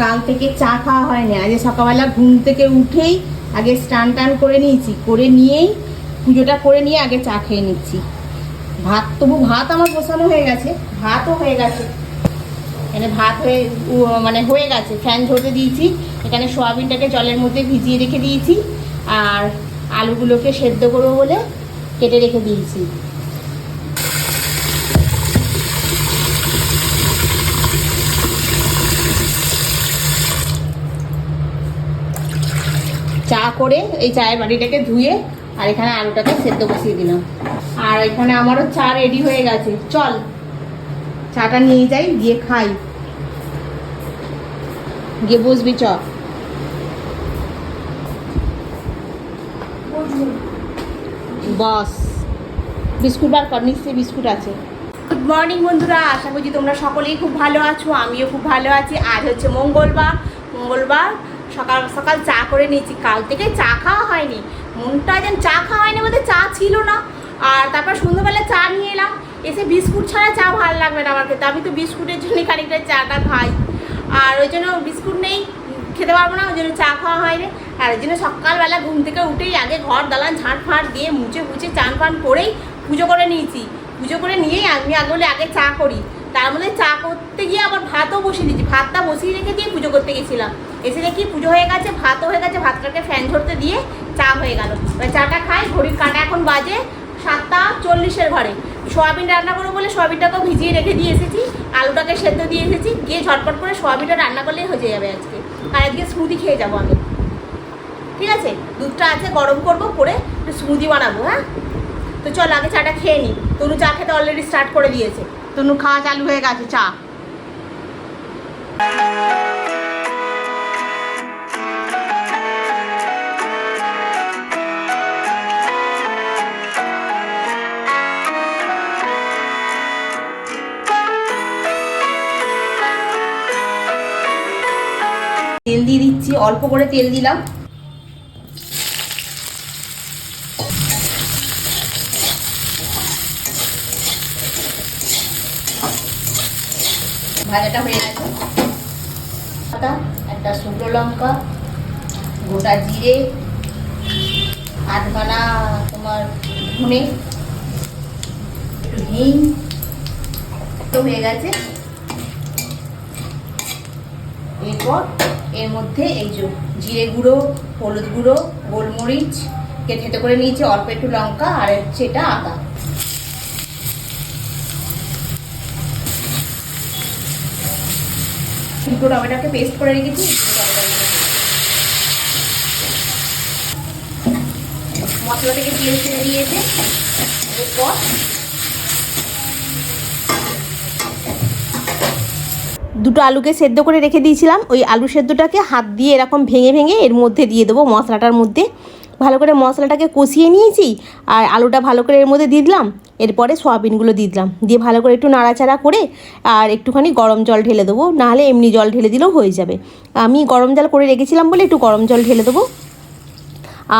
কাল থেকে চা খাওয়া হয়নি। আজ সকালবেলা ঘুম থেকে উঠেই আগে স্নান টান করে নিয়েছি, করে নিয়েই পুজোটা করে নিয়ে আগে চা খেয়ে নিচ্ছি। ভাত, তবু ভাত আমার বসানো হয়ে গেছে, ভাতও হয়ে গেছে। এখানে ভাত হয়ে মানে হয়ে গেছে। ফ্যান ঝরতে দিয়েছি, এখানে সোয়াবিনটাকে জলের মধ্যে ভিজিয়ে রেখে দিয়েছি, আর আলুগুলোকে সেদ্ধ করব বলে কেটে রেখে দিয়েছি। চা করে এই চায়ের বাটিটাকে ধুয়ে আর এখানে আলুটাকে সেদ্ধ বসিয়ে দিলাম। আর এখানে আমারও চা রেডি হয়ে গেছে। চল, চাটা নিয়ে যাই, গিয়ে খাই। গিয়ে বসবি, চ। বস। বিস্কুট বার কর, নিশ্চয়ই বিস্কুট আছে। গুড মর্নিং বন্ধুরা, আশা করছি তোমরা সকলেই খুব ভালো আছো, আমিও খুব ভালো আছি। আজ হচ্ছে মঙ্গলবার। মঙ্গলবার সকাল সকাল চা করে নিয়েছি। কাল থেকে চা খাওয়া হয়নি। মনটা যেন চা খাওয়া হয়নি বলতে চা ছিল না। আর তারপর সন্ধ্যাবেলা চা নিয়ে এলাম। এসে বিস্কুট ছাড়া চা ভালো লাগবে না আমার খেতে। আমি তো বিস্কুটের জন্য খানিকটা চাটা খাই। আর ওই জন্য বিস্কুট নেই, খেতে পারব না, ওই জন্য চা খাওয়া হয়নি। আর ওই জন্য সকালবেলা ঘুম থেকে উঠেই আগে ঘর দালান ঝাঁট ফাঁট দিয়ে মুছে মুছে চান ফান করেই পুজো করে নিয়েছি। পুজো করে নিয়েই আমি আগলে আগে চা করি। তার মধ্যে চা করতে গিয়ে আবার ভাতও বসিয়ে দিয়েছি। ভাতটা বসিয়ে রেখে দিয়ে পুজো করতে গেছিলাম। এসে দেখি পুজো হয়ে গেছে, ভাতও হয়ে গেছে, ভাতটাকে ফ্যান ঝরতে দিয়ে চা হয়ে গেল। এবার চাটা খাই, ঘড়ির কাটা এখন বাজে সাতটা চল্লিশের ঘরে। সোয়াবিন রান্না করব বলে সোয়াবিনটাকেও ভিজিয়ে রেখে দিয়ে এসেছি, আলুটাকে সেদ্ধ দিয়ে এসেছি, গিয়ে ঝটপট করে সোয়াবিনটা রান্না করলেই হয়ে যাবে আজকে। আর আজকে স্মুদি খেয়ে যাব আমি। ঠিক আছে? দুধটা আছে, গরম করব, করে স্মুদি বানাবো হ্যাঁ? তো চল, আগে চাটা খেয়ে নিই তনু চা খেতে অলরেডি স্টার্ট করে দিয়েছে। তনু খাওয়া চালু হয়ে গেছে চা। তেল দিয়ে দিচ্ছি অল্প করে তেল দিলাম। ভাজাটা হয়ে গেছে। একটা শুকনো লঙ্কা, গোটা জিরে, আধখানা তোমার ধনে, একটু হিং হয়ে গেছে। এরপর এর মধ্যে এই যে জিরে গুঁড়ো, হলুদ গুঁড়ো, গোলমরিচ, কে থেতে করে নিয়েছি, অল্প একটু লঙ্কা, আর হচ্ছে এটা আদা। দুটো টমেটোকে পেস্ট করে রেখেছি। মশলা থেকে তেল ছেড়ে দিয়েছে। এরপর দুটো আলুকে সেদ্ধ করে রেখে দিয়েছিলাম। ওই আলু সেদ্ধটাকে হাত দিয়ে এরকম ভেঙে ভেঙে এর মধ্যে দিয়ে দেবো মশলাটার মধ্যে। ভালো করে মশলাটাকে কষিয়ে নিয়েছি আর আলুটা ভালো করে এর মধ্যে দিয়ে দিলাম। এরপরে সয়াবিনগুলো দিয়ে দিলাম। দিয়ে ভালো করে একটু নাড়াচাড়া করে আর একটুখানি গরম জল ঢেলে দেবো। নাহলে এমনি জল ঢেলে দিলেও হয়ে যাবে। আমি গরম জল করে রেখেছিলাম বলে একটু গরম জল ঢেলে দেবো।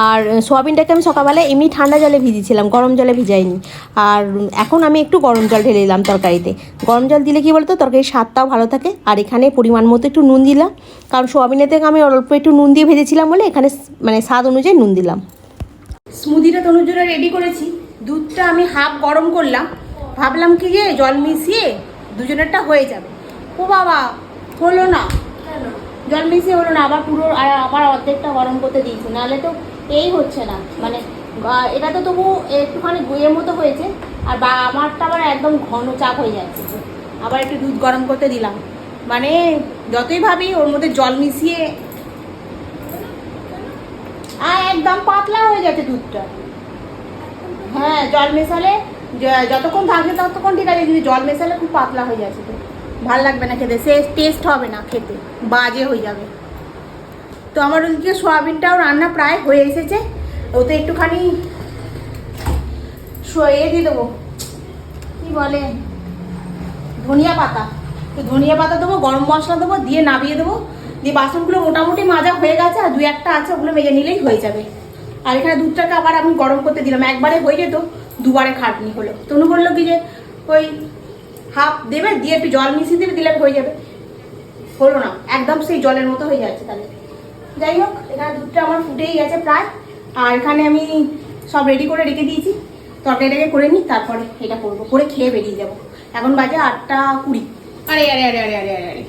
আর সোয়াবিনটাকে আমি সকালবেলায় এমনি ঠান্ডা জলে ভিজিয়েছিলাম গরম জলে ভিজাইনি। আর এখন আমি একটু গরম জল ঢেলে দিলাম তরকারিতে। গরম জল দিলে কি বলতো তরকারির স্বাদটাও ভালো থাকে। আর এখানে পরিমাণ মতো একটু নুন দিলাম। কারণ সোয়াবিনের থেকে আমি অল্প একটু নুন দিয়ে ভেজেছিলাম বলে এখানে মানে স্বাদ অনুযায়ী নুন দিলাম। স্মুদিটা তনুর জন্য রেডি করেছি। দুধটা আমি হাফ গরম করলাম। ভাবলাম কি যে জল মিশিয়ে দুজনেরটা হয়ে যাবে। ও বাবা হলো না। জল মিশিয়ে হলো না আবার পুরো আর আবার অর্ধেকটা গরম করতে দিয়েছি। নাহলে তো এই হচ্ছে না। মানে এটা তো তবু একটুখানি গুয়ের মতো হয়েছে, আর বা, আমারটা আবার একদম ঘন চাপ হয়ে যাচ্ছে। আবার একটু দুধ গরম করতে দিলাম। মানে যতই ভাবি ওর মধ্যে জল মিশিয়ে আর একদম পাতলা হয়ে যাচ্ছে দুধটা। হ্যাঁ জল মেশালে যতক্ষণ থাকবে ততক্ষণ ঠিক আছে, কিন্তু জল মেশালে খুব পাতলা হয়ে যাচ্ছে। তো, ভালো লাগবে না খেতে। সে টেস্ট হবে না খেতে। বাজে হয়ে যাবে। তো আমার ওদিকে সোয়াবিনটাও রান্না প্রায় হয়ে এসেছে। ওতে একটুখানি এ দিয়ে দেবো। কি বলে? ধনিয়া পাতা। তো ধনিয়া পাতা দেবো, গরম মশলা দেবো, দিয়ে নামিয়ে দেবো। দিয়ে বাসনগুলো মোটামুটি মাজা হয়ে গেছে, আর দু একটা আছে, ওগুলো মেজে নিলেই হয়ে যাবে। আর এখানে দুধটাকে আবার আমি গরম করতে দিলাম। একবারে হয়ে যেত, দুবারে খাটনি হলো। তনু বলল কি যে, ওই হাফ দেবে, দিয়ে একটু জল মিশিয়ে দেবে দিলে হয়ে যাবে। হলো না, একদম সেই জলের মতো হয়ে যাচ্ছে তাহলে। যাই হোক, এখানে দুধটা আমার ফুটেই গেছে প্রায়। আর এখানে আমি সব রেডি করে রেখে দিয়েছি। তরকারিটাকে করে নিই, তারপরে এটা করব। করে খেয়ে বেরিয়ে যাব। এখন বাজে আটটা কুড়ি। আরে আরে আরে আরে আরে আরে আরে।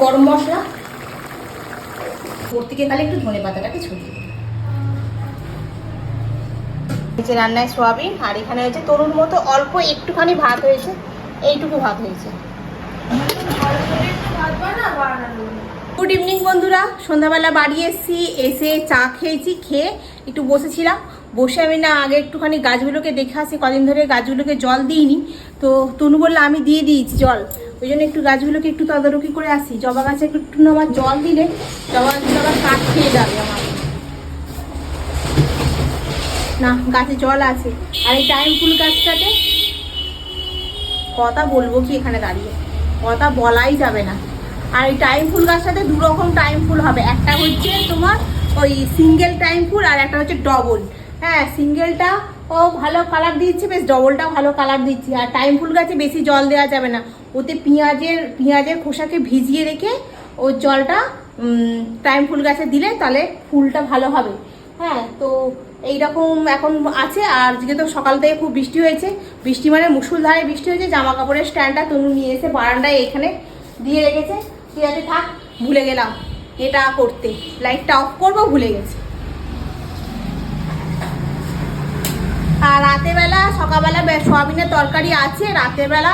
গরম মশলা। ওর থেকে খালি একটু ধনে পাতাটাকে ছড়িয়ে নিচে রান্নায় সোয়াবিন, আর এখানে হয়েছে তরুর মতো অল্প একটুখানি ভাত হয়েছে, এইটুকু ভাত হয়েছে। গুড ইভিনিং বন্ধুরা। সন্ধ্যাবেলা বাড়ি এসেছি, এসে চা খেয়েছি, খেয়ে একটু বসেছিলাম। বসে আমি না আগে একটুখানি গাছগুলোকে দেখে আসি, কদিন ধরে গাছগুলোকে জল দিইনি। তো তনু বলল, আমি দিয়ে দিয়েছি জল। ওই জন্য একটু গাছগুলোকে একটু তদারকি করে আসি। জবা গাছে একটু আমার জল দিলে জবা আবার কাঠ খেয়ে যাবে আমার। না, গাছে জল আছে। আর এই টাইম ফুল গাছটাতে কথা বলব কি এখানে দাঁড়িয়ে। কথা বলাই যাবে না। আর এই টাইম ফুল গাছটাতে দু রকম টাইম ফুল হবে। একটা হচ্ছে তোমার ওই সিঙ্গেল টাইম ফুল আর একটা হচ্ছে ডবল। হ্যাঁ সিঙ্গেলটা ও ভালো কালার দিচ্ছে, বেশ ডবলটা ভালো কালার দিচ্ছে। আর টাইম ফুল গাছে বেশি জল দেওয়া যাবে না। ওতে পেঁয়াজের পেঁয়াজের খোসাকে ভিজিয়ে রেখে ওই জলটা টাইম ফুল গাছে দিলে তাহলে ফুলটা ভালো হবে। হ্যাঁ তো এইরকম এখন আছে, আর যেহেতু সকাল থেকে খুব বৃষ্টি হয়েছে, বৃষ্টি মানে মুসুলধারে বৃষ্টি হয়েছে জামা কাপড়ের স্ট্যান্ডটা তনু নিয়ে এসে বারান্দায় এখানে দিয়ে রেখেছে। ঠিক আছে, থাক, ভুলে গেলাম এটা করতে। লাইটটা অফ করব, ভুলে গেছি। আর রাতের বেলা, সকালবেলা সয়াবিনের তরকারি আছে, রাতের বেলা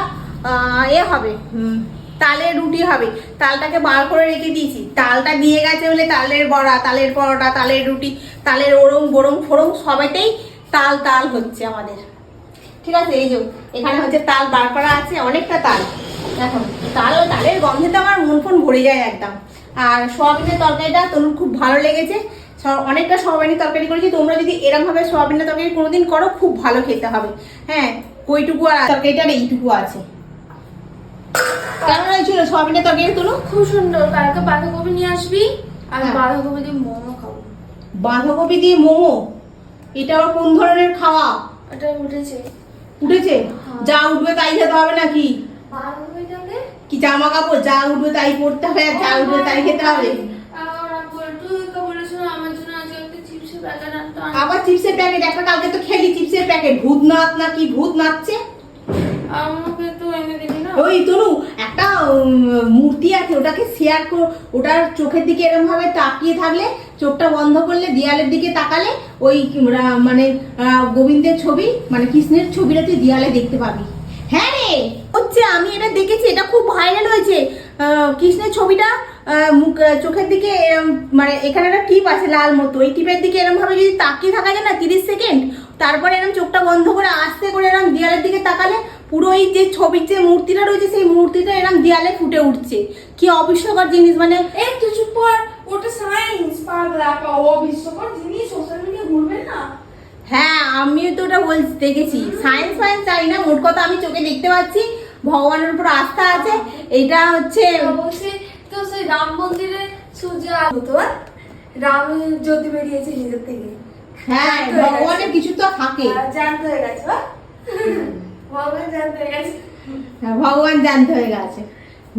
এ হবে তালের রুটি হবে। তালটাকে বার করে রেখে দিয়েছি। তালটা দিয়ে গেছে বলে তালের বড়া, তালের পরোটা, তালের রুটি, তালের ওরং বোরং ফোড়ং সবেতেই তাল তাল হচ্ছে আমাদের। ঠিক আছে? এই যে, এখানে হচ্ছে তাল বার করা আছে, অনেকটা তাল। এখন তাল তালের গন্ধে তো আমার মন ফোন ভরে যায় একদম। আর সোয়াবিনের তরকারিটা তনুর খুব ভালো লেগেছে। অনেকটা সোয়াবিনের তরকারি করেছি। তোমরা যদি এরম ভাবে সোয়াবিনের তরকারি কোনোদিন করো, খুব ভালো খেতে হবে। হ্যাঁ ওইটুকু আর তরকারিটার এইটুকু আছে। কেমন হয়েছিল? সোয়াবিনের তরকারি তনু খুব সুন্দর। কালকে বাঁধাকপি নিয়ে আসবি আর হ্যাঁ। বাঁধাকপি দিয়ে মোমো খাব। বাঁধাকপি দিয়ে মোমো? এটা আবার কোন ধরনের খাওয়া? ওটা উঠেছে। উঠেছে? হ্যাঁ। যা উঠবে তাই খেতে হবে নাকি? কি জামা কাপড় যা উঠবে তাই পরতে হবে আর যা উঠবে তাই খেতে হবে? আবার চিপসের প্যাকেট একটা কালকে তো খেলি চিপসের প্যাকেট ভূত নাচ না কি ভূত নাচছে আমাকে তো এনে দিবি না ওই তনু, একটা মূর্তি আছে, ওটাকে শেয়ার কর, ওটার চোখের দিকে এরকম ভাবে তাকিয়ে থাকলে, চোখটা বন্ধ করলে, দেয়ালের দিকে তাকালে, ওই মানে গোবিন্দের ছবি মানে কৃষ্ণের ছবিটা তুই দেয়ালে দেখতে পাবি। হ্যাঁ রে! হচ্ছে, আমি এটা দেখেছি, এটা খুব ভাইরাল হয়েছে। কৃষ্ণের ছবিটা মুখ চোখের দিকে মানে এখানে একটা টিপ আছে লাল মতো, ওই টিপের দিকে এরম ভাবে যদি তাকিয়ে থাকা যায় না, তিরিশ সেকেন্ড, তারপরে এরম চোখটা বন্ধ করে আস্তে করে এরম দেয়ালের দিকে তাকালে পুরো এই যে ছবির যে মূর্তিটা রয়েছে সেই মূর্তিটা এরম দেয়ালে ফুটে উঠছে। কি অবিশ্বাকর জিনিস মানে এই চুপ কর ওটা সায়েন্স পাগলা ও বিশ্বকর জিনিস সোশ্যাল মিডিয়া ঘুরবে না? হ্যাঁ আমিও তো ওটা বলছি দেখেছি। সায়েন্স ফায়েন্স চাই না মোট কথা আমি চোখে দেখতে পাচ্ছি ভগবানের উপর আস্থা আছে। এটা হচ্ছে বলছে তো সেই রাম মন্দিরে সূর্য হতো রাম জ্যোতি বেরিয়েছে নিজের থেকে। হ্যাঁ ভগবানের কিছু তো থাকে। আর জানতে হয়ে গেছে? ভগবান জানতে হয়ে গেছে। ভগবান জানতে গেছে।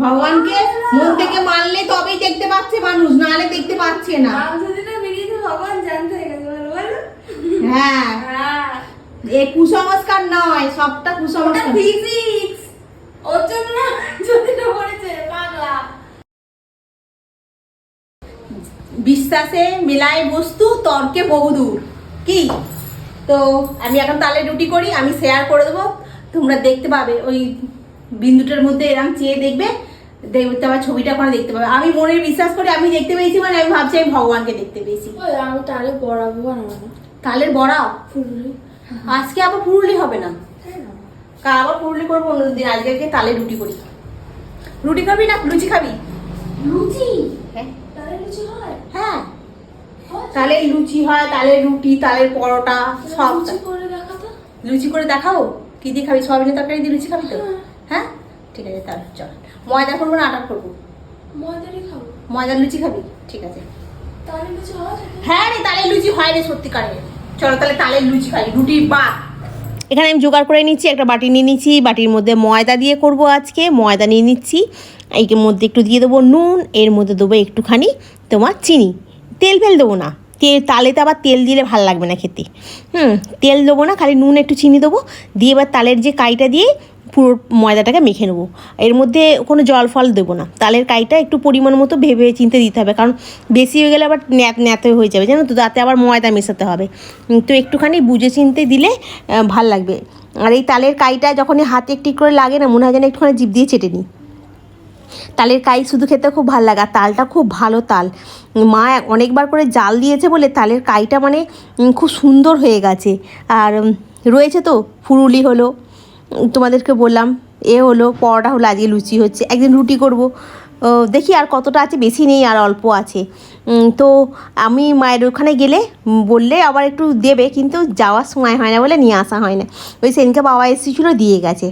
ভগবানকে মন থেকে মানলে তবেই দেখতে পাচ্ছে মানুষ নাহলে দেখতে পাচ্ছে না। ভগবান হয়ে গেছে হ্যাঁ। এ কুসংস্কার নয় সবটা কুসংস্কার। ফিজিক্স ওর জন্য জ্যোতিটা পড়েছে পাগলা। বিশ্বাসে মেলায় বস্তু তর্কে বহুদূর। কি? তো আমি এখন তালে রুটি করি আমি শেয়ার করে দেবো। তোমরা দেখতে পাবে ওই বিন্দুটার মধ্যে এরকম চেয়ে দেখবে দেখতে আমার ছবিটা ওখানে দেখতে পাবে। আমি মনে বিশ্বাস করি আমি দেখতে পেয়েছি মানে আমি ভাবছি আমি ভগবানকে দেখতে পেয়েছি। আমি তাহলে পড়াবো বানাবো তালের বড়া ফুললি আজকে আবার পুরুলি হবে না? কাল আবার পুরুলি করব অন্যদিন আজকে তালে রুটি করি। রুটি খাবি না? লুচি খাবি? লুচি? হ্যাঁ। তাহলে লুচি হয়? হ্যাঁ। হয়? তালের রুটি তালের পরোটা সব লুচি করে দেখা লুচি করে দেখাও কি দিয়ে খাবি? সয়াবিনের তরকারি দিয়ে লুচি খাবি তো? হ্যাঁ। হ্যাঁ? ঠিক আছে তাহলে চল। ময়দা করব না আটা করব? ময়দারি খাব। ময়দার লুচি খাবি? ঠিক আছে। হয় হ্যাঁ রে তালের লুচি হয় রে সত্যিকারে। চলো তাহলে তালের লুচি খাই রুটি বা এখানে আমি জোগাড় করে নিচ্ছি একটা বাটি নিয়ে নিচ্ছি বাটির মধ্যে ময়দা দিয়ে করব আজকে ময়দা নিয়ে নিচ্ছি। এর মধ্যে একটু দিয়ে দেবো নুন এর মধ্যে দেবো একটুখানি তোমার চিনি। তেল ফেল দেবো না। তেল, তালেতে আবার তেল দিলে ভালো লাগবে না খেতে। হুম, তেল দেবো না, খালি নুন, একটু চিনি দেবো। দিয়ে এবার তালের যে কাইটা দিয়ে পুরো ময়দাটাকে মেখে নেব। এর মধ্যে কোনো জল ফল দেবো না। তালের কাইটা একটু পরিমাণ মতো ভেবে চিনতে দিতে হবে, কারণ বেশি হয়ে গেলে আবার ন্যাত, ন্যাতে হয়ে যাবে, জানো তো? তাতে আবার ময়দা মেশাতে হবে। তো একটুখানি বুঝে চিনতে দিলে ভালো লাগবে। আর এই তালের কাইটা যখনই হাতে একটি করে লাগে না, মনে হয় যেন একটুখানি জিভ দিয়ে চেটে নিই। তালের কাই শুধু খেতে খুব ভালো লাগে তালটা খুব ভালো তাল। মা অনেকবার করে জাল দিয়েছে বলে তালের কাইটা মানে খুব সুন্দর হয়ে গেছে। আর রয়েছে তো, ফুরুলি হলো, তোমাদেরকে বললাম, এ হলো, পরোটা হলো, আজকে লুচি হচ্ছে, একদিন রুটি করব। দেখি আর কতটা আছে, বেশি নেই আর অল্প আছে। তো আমি মায়ের ওখানে গেলে বললে আবার একটু দেবে, কিন্তু যাওয়ার সময় হয় না বলে নিয়ে আসা হয় না। ওই সেনকে বাবা এসেছিল, দিয়ে গেছে।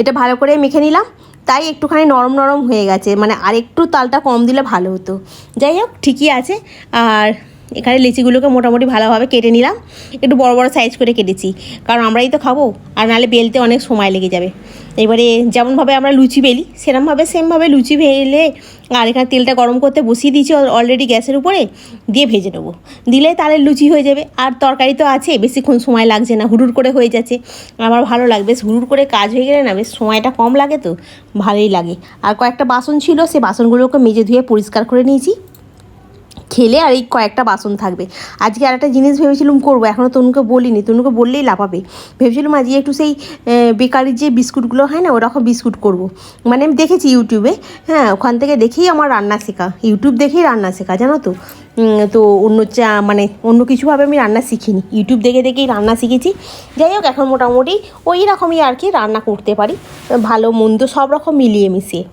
এটা ভালো করে মেখে নিলাম। তাই একটুখানি নরম নরম হয়ে গেছে। মানে আর একটু তালটা কম দিলে ভালো হতো। যাই হোক, ঠিকই আছে। আর এখানে লিচিগুলোকে মোটামুটি ভালোভাবে কেটে নিলাম। একটু বড় বড় সাইজ করে কেটেছি। কারণ আমরাই তো খাব, আর নাহলে বেলতে অনেক সময় লেগে যাবে। এবারে যেমনভাবে আমরা লুচি বেলি, সেরমভাবে সেমভাবে লুচি বেলে আর এখানে তেলটা গরম করতে বসিয়ে দিয়েছি অলরেডি গ্যাসের উপরে, দিয়ে ভেজে নেব। দিলে তাহলে লুচি হয়ে যাবে। আর তরকারি তো আছে, বেশিক্ষণ সময় লাগছে না হুড়ুর করে হয়ে যাচ্ছে। আমার ভালো লাগে, বেশ হুড়ুর করে কাজ হয়ে গেলে না, বেশ সময়টা কম লাগে তো, ভালোই লাগে। আর কয়েকটা বাসন ছিল, সে বাসনগুলোকে মেজে ধুয়ে পরিষ্কার করে নিয়েছি। খেলে আর এই কয়েকটা বাসন থাকবে। আজকে আর একটা জিনিস ভেবেছিলাম করব এখনও তনুকে বলিনি। তনুকে বললেই লাফাবে ভেবেছিলাম আজকে একটু সেই বেকারির যে বিস্কুটগুলো হয় না, ওরকম বিস্কুট করব। মানে আমি দেখেছি ইউটিউবে হ্যাঁ ওখান থেকে দেখেই আমার রান্না শেখা। ইউটিউব দেখেই রান্না শেখা, জানো তো? তো অন্য চা মানে অন্য কিছুভাবে আমি রান্না শিখিনি। ইউটিউব দেখে দেখেই রান্না শিখেছি। যাই হোক, এখন মোটামুটি ওই রকমই আর কি রান্না করতে পারি। ভালো মন্দ সব রকম মিলিয়ে মিশিয়ে।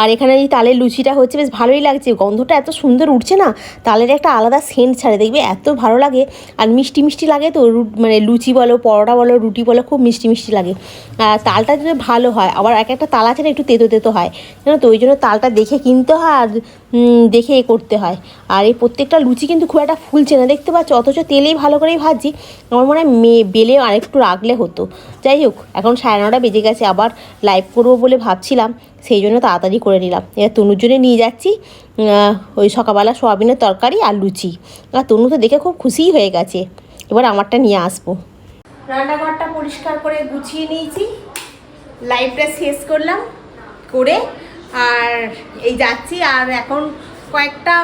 আর এখানে এই তালের লুচিটা হচ্ছে বেশ ভালোই লাগছে, গন্ধটা এত সুন্দর উঠছে না, তালের একটা আলাদা সেন্ট ছাড়ে, দেখবে এত ভালো লাগে, আর মিষ্টি মিষ্টি লাগে তো মানে লুচি বলো, পরোটা বলো, রুটি বলো, খুব মিষ্টি মিষ্টি লাগে, আর তালটা যদি ভালো হয়, আবার এক একটা তাল আছে না একটু তেতো তেতো হয়, জানো তো, ওই জন্য তালটা দেখে কিনতে হয় আর দেখে এ করতে হয়, আর এই প্রত্যেকটা লুচি কিন্তু খুব একটা ফুলছে না, দেখতে পাচ্ছ, অথচ তেলেই ভালো করেই ভাজছি, আমার মনে হয় মে বেলে আরেকটু রাখলে হতো যাই হোক, এখন সাড়ে নটা বেজে গেছে, আবার লাইভ করব বলে ভাবছিলাম, সেই জন্য তাড়াতাড়ি করে নিলাম। এবার তনুর জন্য নিয়ে যাচ্ছি ওই সকালবেলা সোয়াবিনের তরকারি আর লুচি। আর তনু তো দেখে খুব খুশিই হয়ে গেছে। এবার আমারটা নিয়ে আসব। রান্নাঘরটা পরিষ্কার করে গুছিয়ে নিয়েছি লাইভটা শেষ করলাম করে, আর এই যাচ্ছি, আর এখন কয়েকটা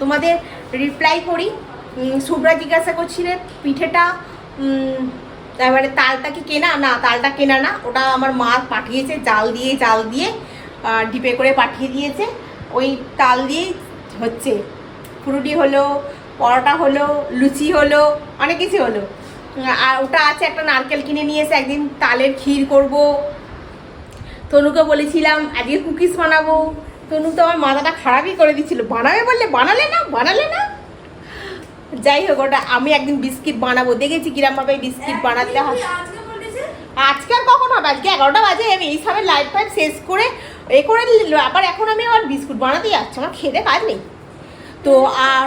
তোমাদের রিপ্লাই করি। শুভ্রা জিজ্ঞাসা করছিলেন, পিঠেটা তারপরে তালটা কি কেনা? না, তালটা কেনা না। ওটা আমার মা পাঠিয়েছে, জাল দিয়ে জাল দিয়ে ডিপে করে পাঠিয়ে দিয়েছে। ওই তাল দিয়েই হচ্ছে। ফুরুটি হলো, পরোটা হলো, লুচি হলো, অনেক কিছু হলো। আর ওটা আছে, একটা নারকেল কিনে নিয়ে এসে একদিন তালের ক্ষীর করব। তনুকে বলেছিলাম, আজকে কুকিজ বানাবো। তনু তো আমার মাথাটা খারাপই করে দিচ্ছিল। বানাবে বললে? বানালে না? বানালে না? যাই হোক ওটা আমি একদিন বিস্কিট বানাবো। দেখেছি কিরমভাবে বিস্কিট বানাতে হয়। আজকে আর কখন হবে? আজকে এগারোটা বাজে আমি এই লাইফ ফাইট শেষ করে এ করে। আবার এখন আমি আবার বিস্কুট বানাতে যাচ্ছি আমার খেতে কাজ নেই। তো আর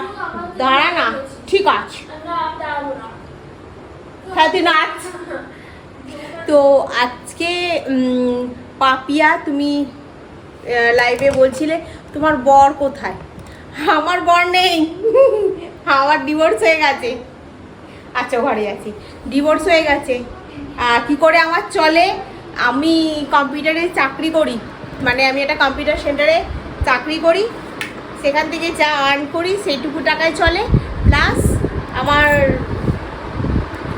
দাঁড়া না ঠিক আছে। হ্যাঁ তুই নাচ। তো আজকে পাপিয়া তুমি লাইভে বলছিলে তোমার বর কোথায়? আমার বর নেই। আমার ডিভোর্স হয়ে গেছে। আচ্ছা ঘরে আছি। ডিভোর্স হয়ে গেছে। আর কী করে আমার চলে? আমি কম্পিউটারে চাকরি করি। মানে আমি একটা কম্পিউটার সেন্টারে চাকরি করি। সেখান থেকে যা আর্ন করি, সেইটুকু টাকায় চলে। প্লাস আমার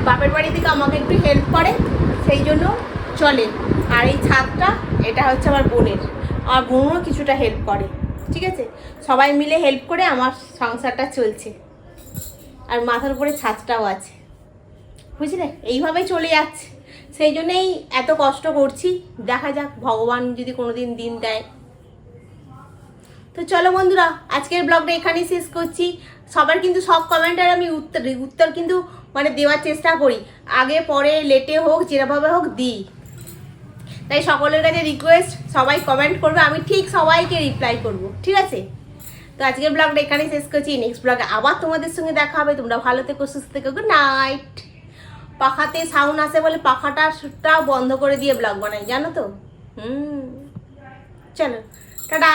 বাপের বাড়ি থেকে আমাকে একটু হেল্প করে, সেই জন্য চলে। আর এই ছাদটা, এটা হচ্ছে আমার বোনের। আমার বোনও কিছুটা হেল্প করে। ঠিক আছে? সবাই মিলে হেল্প করে আমার সংসারটা চলছে। আর মাথার উপরে ছাদটাও আছে। বুঝলে? এইভাবেই চলে যাচ্ছে। সেই জন্যেই এত কষ্ট করছি। দেখা যাক, ভগবান যদি কোনো দিন দিন দেয়। তো চলো বন্ধুরা, আজকের ব্লগটা এখানেই শেষ করছি। সবার কিন্তু সব কমেন্টের আমি উত্তর উত্তর কিন্তু মানে দেওয়ার চেষ্টা করি। আগে, পরে, লেটে হোক, যেভাবে হোক দিই। তাই সকলের কাছে রিকোয়েস্ট সবাই কমেন্ট করবে। আমি ঠিক সবাইকে রিপ্লাই করব। ঠিক আছে? তো আজকের ব্লগটা এখানেই শেষ করছি। নেক্সট ব্লগে আবার তোমাদের সঙ্গে দেখা হবে। তোমরা ভালো থেকো, সুস্থ থেকো গুড নাইট পাখাতে সাউন্ড আসে বলে পাখাটাটাও বন্ধ করে দিয়ে ব্লগ বানাই, জানো তো? হুম। চলো, টাটা।